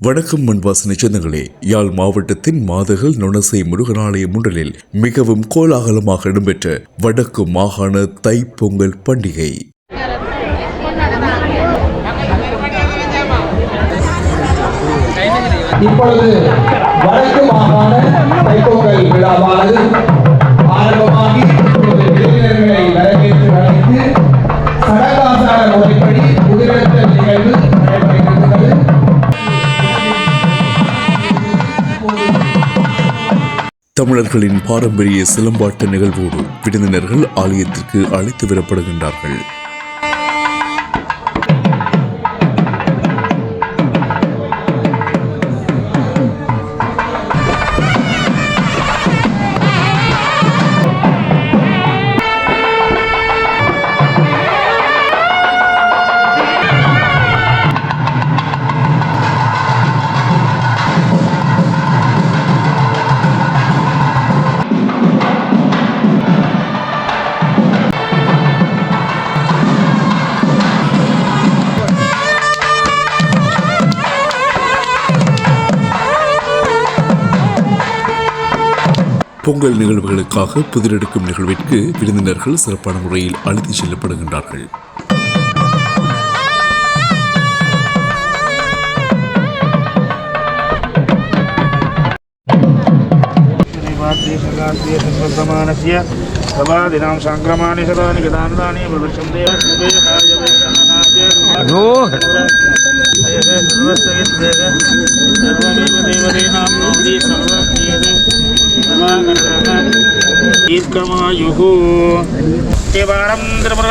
வணக்கம் மண்வாசனை சொந்தங்களே யாழ் மாவட்டத்தின் மாதகள் நுணசை முருகனாலய முண்டலில் மிகவும் கோலாகலமாக இடம்பெற்ற வடக்கு மாகாண தைப்பொங்கல் பண்டிகை. இப்பொழுது வடக்கு மாகாண தைப்பொங்கல் விழாவானது தமிழர்களின் பாரம்பரிய சிலம்பாட்ட நிகழ்வோடு விருந்தினர்கள் ஆலயத்திற்கு அழைத்து வரப்படுகின்றார்கள். பொங்கல் நிகழ்வுகளுக்காக புதிரெடுக்கும் நிகழ்விற்கு விருந்தினர்கள் சிறப்பான முறையில் அழைத்துச் செல்லப்படுகின்றார்கள் சபாதினாம் சங்கிரமாணி சதானி கதாந்தானி దీర్ఘమాయు వారం తిరుమల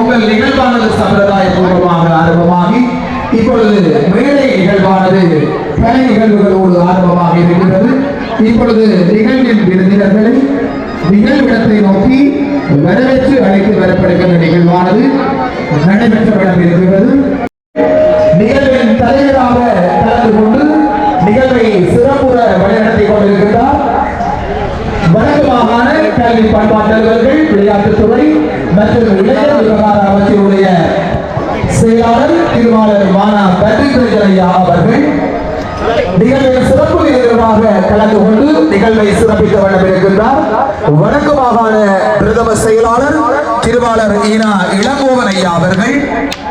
உங்கள் நிகழ்வானது சம்பிரதாய பூர்வமாக ஆரம்பமாகி இப்பொழுது மேடை நிகழ்வானது கலை நிகழ்வுகளோடு ஆரம்பமாக இருக்கிறது இப்பொழுது நிகழ்வின் விருந்தினர்களை நிகழ்விடத்தை நோக்கி வரவேற்று அழைத்து வரப்படுகின்ற நிகழ்வானது நடைபெற்றவிடம் இருக்கிறது கல்வி பண்பாட்டு அலுவலர்கள் விளையாட்டுத்துறை மற்றும் இளைஞர் விவகார அமைச்சருடைய செயலாளர் திருமாளர் மானா பட்ரிக் ஐயா அவர்கள் நிகழ்வின் சிறப்பு நிகழ்வாக கலந்து கொண்டு நிகழ்வை சிறப்பிக்க வேண்டும் இருக்கின்றார் வடக்கு மாகாண பிரதம செயலாளர் திருவாளர் ஈனா இளங்கோவன் ஐயா அவர்கள்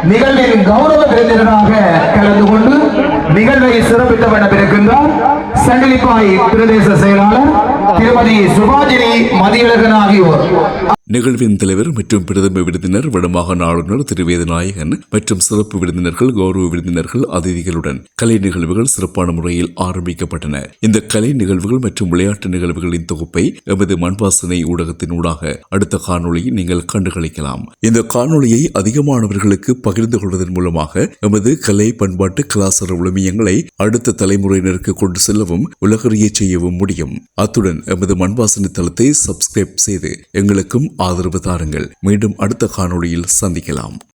நிகழ்வின் கௌரவ விருந்தினராக கலந்து கொண்டு நிகழ்வை சிறப்பிக்க வேண்டும் இருக்கின்றார் சங்கிலிப்பாய் பிரதேச செயலாளர் திருமதி சுபாஜினி மதியழகன் ஆகியோர் நிகழ்வின் தலைவர் மற்றும் பிரதம விருந்தினர் வடமாகாண ஆளுநர் திரு வேதநாயகன் மற்றும் சிறப்பு விருந்தினர்கள் கௌரவ விருந்தினர்கள் அதிதிகளுடன் கலை நிகழ்வுகள் சிறப்பான முறையில் ஆரம்பிக்கப்பட்டன. இந்த கலை நிகழ்வுகள் மற்றும் விளையாட்டு நிகழ்வுகளின் தொகுப்பை எமது மண்வாசனை ஊடகத்தின் ஊடாக அடுத்த காணொளியை நீங்கள் கண்டுகளிக்கலாம். இந்த காணொளியை அதிகமானவர்களுக்கு பகிர்ந்து கொள்வதன் மூலமாக எமது கலை பண்பாட்டு கலாச்சார விழுமியங்களை அடுத்த தலைமுறையினருக்கு கொண்டு செல்லவும் உலகறிய செய்யவும் முடியும். அத்துடன் எமது மண்வாசனை தளத்தை சப்ஸ்கிரைப் செய்து எங்களுக்கும் ஆதரவு தாருங்கள். மீண்டும் அடுத்த காணொளியில் சந்திக்கலாம்.